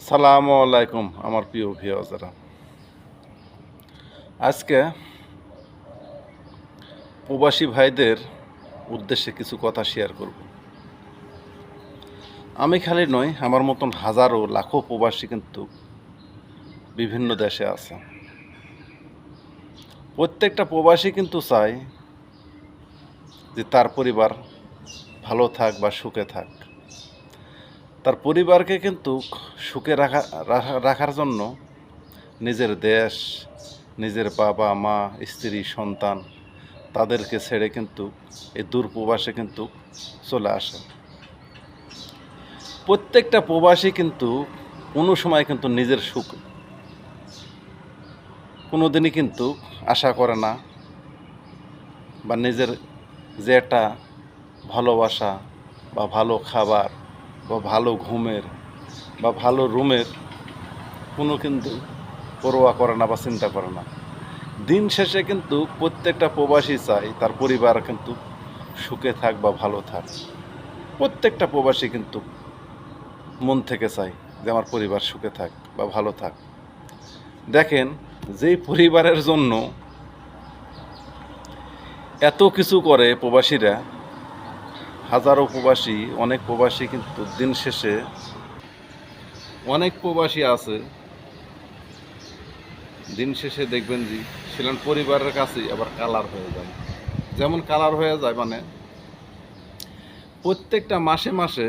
সালামু আলাইকুম, আমার প্রিয় ভিওজারা আজকে প্রবাসী ভাইদের উদ্দেশ্যে কিছু কথা শেয়ার করব। আমি খালি নই, আমার মতন হাজারো, লাখো প্রবাসী কিন্তু বিভিন্ন দেশে আছে। প্রত্যেকটা প্রবাসী কিন্তু চায় যে তার পরিবার ভালো থাক বা সুখে থাক। তার পরিবারকে কিন্তু সুখে রাখা, রাখা- রাখার জন্য নিজের দেশ, নিজের বাবা, মা, স্ত্রী, সন্তান তাদেরকে ছেড়ে কিন্তু এই দূর প্রবাসে কিন্তু চলে আসে প্রত্যেকটা প্রবাসী কিন্তু কোনো সময় কিন্তু নিজের সুখ কোনো দিনই কিন্তু আশা করে না বা নিজের যে একটা ভালোবাসা বা ভালো খাবার বা ভালো ঘুমের বা ভালো রুমের কোনো কিন্তু পরোয়া করে না বা চিন্তা করে না। দিন শেষে কিন্তু প্রত্যেকটা প্রবাসী চায় তার পরিবার কিন্তু সুখে থাক বা ভালো থাক। প্রত্যেকটা প্রবাসী কিন্তু মন থেকে চায় যে আমার পরিবার সুখে থাক বা ভালো থাক। দেখেন, যেই পরিবারের জন্য এত কিছু করে প্রবাসীরা হাজারো প্রবাসী, অনেক প্রবাসী কিন্তু দিন শেষে অনেক প্রবাসী আছে। দিন শেষে দেখবেন যে সেখান পরিবারের কাছেই আবার কালার হয়ে যায়। যেমন কালার হয়ে যায় মানে প্রত্যেকটা মাসে মাসে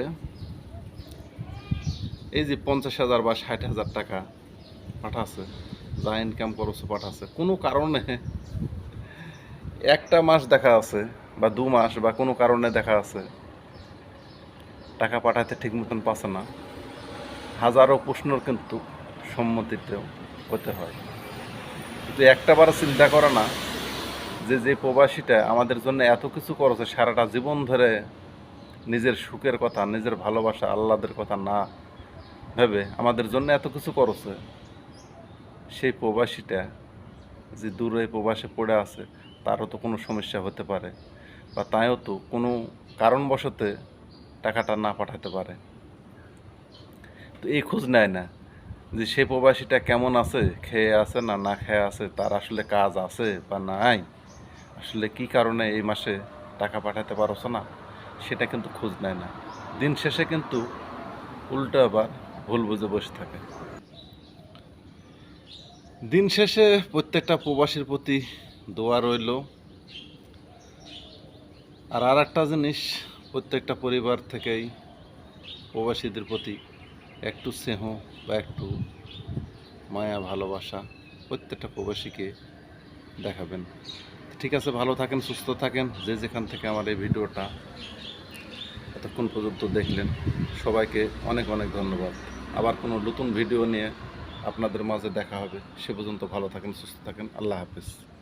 এই যে পঞ্চাশ হাজার বা ষাট হাজার টাকা পাঠাচ্ছে, যা ইনকাম করছে পাঠাচ্ছে, কোনো কারণে একটা মাস দেখা আছে। বা দু মাস বা কোনো কারণে দেখা আছে, টাকা পাঠাতে ঠিক মতন পাচ্ছে না। হাজারো প্রশ্নর কিন্তু সম্মতিতেও হতে হয়। কিন্তু একটাবার চিন্তা করে না যে যে প্রবাসীটা আমাদের জন্য এত কিছু করেছে, সারাটা জীবন ধরে নিজের সুখের কথা, নিজের ভালোবাসা আল্লাদের কথা না ভেবে আমাদের জন্য এত কিছু করেছে। সেই প্রবাসীটা যে দূরে প্রবাসে পড়ে আছে, তারও তো কোনো সমস্যা হতে পারে। বা তাইও তো কোনো কারণবশতে টাকাটা না পাঠাতে পারে। তো এই খোঁজ নেয় না যে সে প্রবাসীটা কেমন আছে, খেয়ে আছে না না খেয়ে আছে, তার আসলে কাজ আছে বা নাই? আসলে কি কারণে এই মাসে টাকা পাঠাতে পারছ না? সেটা কিন্তু খোঁজ নেয় না। দিন শেষে কিন্তু উল্টো আবার ভুল বুঝে বসে থাকে। দিন শেষে প্রত্যেকটা প্রবাসীর প্রতি দোয়া রইল। আর আর একটা জিনিস, প্রত্যেকটা পরিবার থেকেই প্রবাসীদের প্রতি একটু স্নেহ বা একটু মায়া, ভালোবাসা প্রত্যেকটা প্রবাসীকে দেখাবেন। ঠিক আছে, ভালো থাকেন, সুস্থ থাকেন। যে যেখান থেকে আমার এই ভিডিওটা এতক্ষণ পর্যন্ত দেখলেন, সবাইকে অনেক অনেক ধন্যবাদ। আবার কোনো নতুন ভিডিও নিয়ে আপনাদের মাঝে দেখা হবে। সে পর্যন্ত ভালো থাকেন, সুস্থ থাকেন। আল্লাহ হাফিজ।